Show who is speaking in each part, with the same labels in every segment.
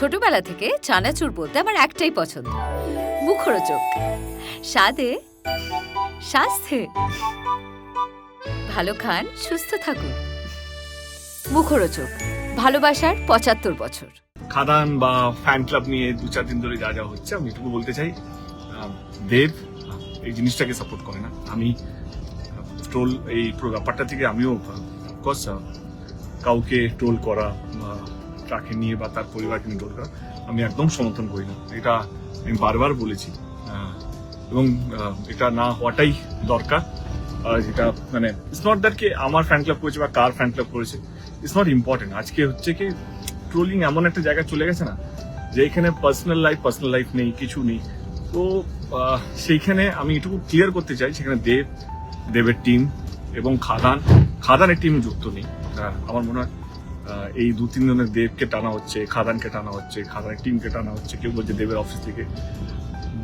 Speaker 1: ছোটবেলা থেকে চানাচুর বলতে আমার একটাই পছন্দ। মুখরোচক। স্বাদে, স্বাস্থ্যে। ভালো খান, সুস্থ থাকুন। মুখরোচক। ভালোবাসার পঁচাত্তর বছর।
Speaker 2: খাদান বা ফ্যান ক্লাব নিয়ে দু চার দিন ধরে যা যা হচ্ছে, আমি এটুকু বলতে চাই দেব এই জিনিসটাকে সাপোর্ট করে না। আমি ট্রোল এই পুরো ব্যাপারটা থেকে আমিও অফকোর্স কাউকে ট্রোল করা তাকে নিয়ে বা তার পরিবারকে নিয়ে ট্রোল করা আমি একদম সমর্থন করি না এটা আমি বারবার বলেছি। এবং এটা না হওয়াটাই দরকার। যেটা মানে ইটস নট দ্যাট কি আমার ফ্যান ক্লাব করেছে বা কার ফ্যান ক্লাব করেছে ইটস নট ইম্পর্টেন্ট আজকে হচ্ছে কি ট্রোলিং এমন একটা জায়গায় চলে গেছে না, যে এখানে পার্সোনাল লাইফ পার্সোনাল লাইফ নেই, কিছু নেই। তো সেইখানে আমি এটুকু ক্লিয়ার করতে চাই, সেখানে দেব, দেবের টিম এবং খাদান। খাদানের টিম যুক্ত নেই। আমার মনে হয় এই দু তিন জনের দেবকে টানা হচ্ছে, খাদানকে টানা হচ্ছে, খাদানের টিমকে টানা হচ্ছে, কেউ বলছে দেবের অফিস থেকে।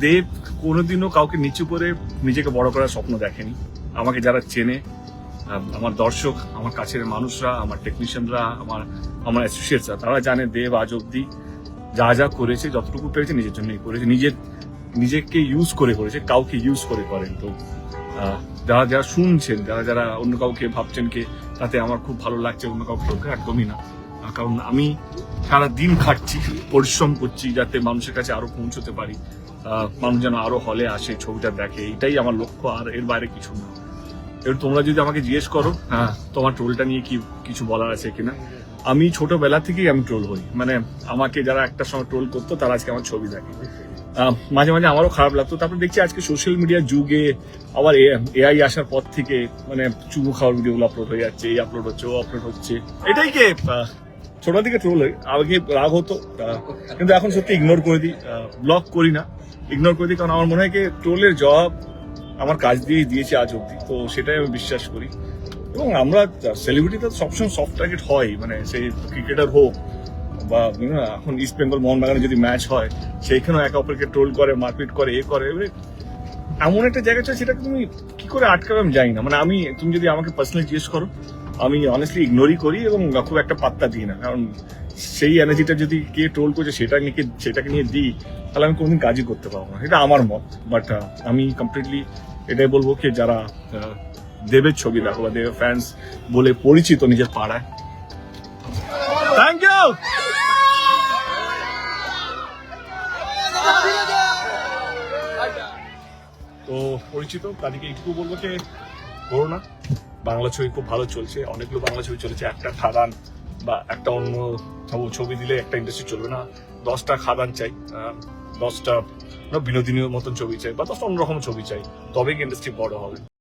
Speaker 2: দেব কোনোদিনও কাউকে নিচু করে নিজেকে বড় করার স্বপ্ন দেখেনি। আমাকে যারা চেনে আমার দর্শক, আমার কাছের মানুষরা, আমার টেকনিশিয়ানরা আমার আমার অ্যাসোসিয়েটসরা তারা জানে দেব আজ অব্দি যা যা করেছে, যতটুকু পেরেছে নিজের জন্যই করেছে। নিজের, নিজেকে ইউজ করে করেছে, কাউকে ইউজ করে করেন। তো যারা যারা শুনছেন, যারা যারা অন্য কাউকে ভাবছেন কে, তাতে আমার খুব ভালো লাগছে, অন্য কাউকে একদমই না। কারণ আমি সারা দিন খাটছি পরিশ্রম করছি যাতে মানুষের কাছে আরও পৌঁছতে পারি। মানুষ যেন আরও হলে আসে, ছবিটা দেখে, এটাই আমার লক্ষ্য, আর এর বাইরে কিছু না। এবার তোমরা যদি আমাকে জিজ্ঞেস করো হ্যাঁ তোমার ট্রোলটা নিয়ে কি, কিছু বলার আছে কিনা? আমি ছোটবেলা থেকেই আমি ট্রোল হই। মানে আমাকে যারা একটা সময় ট্রোল করতো, তারা আজকে আমার ছবি দেখে। মাঝে মাঝে আমারও খারাপ লাগতো। তারপর দেখছি আজকে সোশ্যাল মিডিয়ার যুগে আবার এআই আসার পর থেকে মানে চুমু খাওয়ার ভিডিওগুলো আপলোড হয়ে যাচ্ছে, এই আপলোড হচ্ছে, ও আপলোড হচ্ছে। এটাই কে ছোটবেলা থেকে ট্রোল হই আগে রাগ হতো কিন্তু এখন সত্যি ইগনোর করে দিই ব্লক করি না। ইগনোর করে দিই, কারণ আমার মনে হয় কি ট্রোলের জবাব আমার কাজ দিয়েই দিয়েছে আজ অব্দি তো সেটাই আমি বিশ্বাস করি। এবং আমরা সেলিব্রিটি তো সবসময় সফট টার্গেট হয় মানে সেই ক্রিকেটার হোক বা এখন ইস্ট বেঙ্গল মোহনবাগানে যদি ম্যাচ হয়, সেইখানেও একে অপরকে ট্রোল করে, মারপিট করে, এ করে এমন একটা জায়গা চাই সেটাকে তুমি কি করে আটকাবে আমি জানি না। মানে আমি, তুমি যদি আমাকে পার্সোনালি জিজ্ঞেস করো, আমি অনেস্টলি ইগনোরই করি এবং খুব একটা পাত্তা দিই না। কারণ সেই এনার্জিটা যদি কে ট্রোল করছে সেটা নিয়ে সেটাকে নিয়ে দিই, তাহলে আমি কোনোদিন কাজই করতে পারব না। এটা আমার মত বাট আমি কমপ্লিটলি এটাই বলব কি, যারা দেবের ছবি দেখো বা দেবের ফ্যান্স বলে পরিচিত নিজের পাড়ায়। থ্যাংক ইউ পরিচিত, তাদেরকে একটু বলব যে করো না। বাংলা ছবি খুব ভালো চলছে, অনেকগুলো বাংলা ছবি চলেছে, একটা খাদান বা একটা অন্য ছবি- দিলে একটা ইন্ডাস্ট্রি চলবে না। দশটা খাদান চাই দশটা বিনোদিনীর মতন ছবি চাই বা দশটা অন্যরকম ছবি চাই, তবেই ইন্ডাস্ট্রি বড় হবে।